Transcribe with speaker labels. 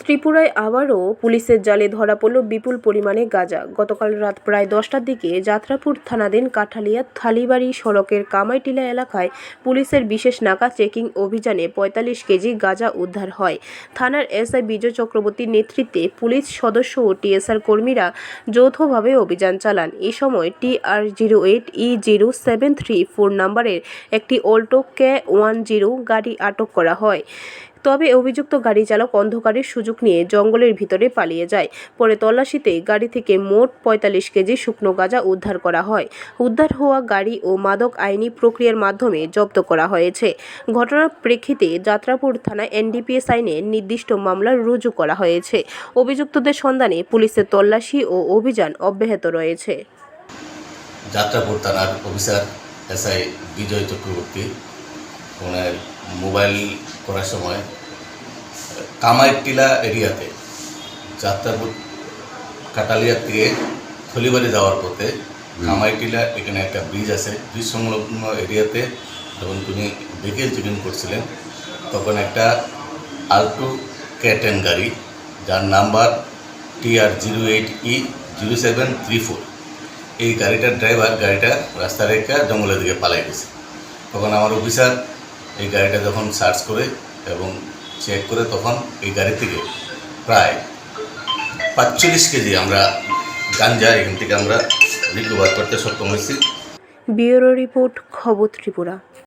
Speaker 1: ত্রিপুরায় আবারও পুলিশের জালে ধরা পড়ল বিপুল পরিমাণে গাঁজা। গতকাল রাত প্রায় দশটার দিকে যাত্রাপুর থানাধীন কাঠালিয়া থালিবাড়ি সড়কের কামাইটিলা এলাকায় পুলিশের বিশেষ নাকা চেকিং অভিযানে পঁয়তাল্লিশ কেজি গাঁজা উদ্ধার হয়। থানার এসআই বিজয় চক্রবর্তীর নেতৃত্বে পুলিশ সদস্য ও টিএসআর কর্মীরা যৌথভাবে অভিযান চালান। এ সময় TR zero eight E zero seven three four নম্বরের একটি অল্টো কে ওয়ান জিরো গাড়ি আটক করা হয়। তবে অভিযুক্ত গাড়ি চালক অন্ধকারের সুযোগ নিয়ে জঙ্গলের ভিতরে পালিয়ে যায়। পরে তল্লাশিতে গাড়ি থেকে মোট পঁয়তাল্লিশ কেজি শুকনো গাঁজা উদ্ধার করা হয়। উদ্ধার হওয়া গাড়ি ও মাদক আইনি প্রক্রিয়ার মাধ্যমে জব্দ করা হয়েছে। ঘটনার প্রেক্ষিতে যাত্রাপুর থানায় এনডিপিএস আইনে নির্দিষ্ট মামলা রুজু করা হয়েছে। অভিযুক্তদের সন্ধানে পুলিশের তল্লাশি ও অভিযান অব্যাহত রয়েছে।
Speaker 2: যাত্রাপুর থানার অফিসার এসআই বিজয় চক্রবর্তী ওনার মোবাইল করার সময় কামাইটিলা এরিয়াতে যাত্রাপুর কাটালিয়া থেকে থলিবাড়ি যাওয়ার পথে কামাইটিলা এখানে একটা ব্রিজ আছে। ব্রিজ সংলগ্ন এরিয়াতে যখন তিনি ভেহিকেল চেকিং করছিলেন তখন একটা আল্টো ক্যাটেন গাড়ি যার number TR zero eight E zero seven three four এই গাড়িটার ড্রাইভার গাড়িটা রাস্তা রেখে জঙ্গলের দিকে পালাই গেছে। তখন আমার অফিসার এই গাড়িটা যখন সার্চ করে এবং চেক করে তখন এই গাড়ি থেকে প্রায় পাঁচচল্লিশ কেজি আমরা গাঞ্জা এখান থেকে আমরা রিকভার করতে সক্ষম হয়েছি।
Speaker 1: ব্যুরো রিপোর্ট, খবর ত্রিপুরা।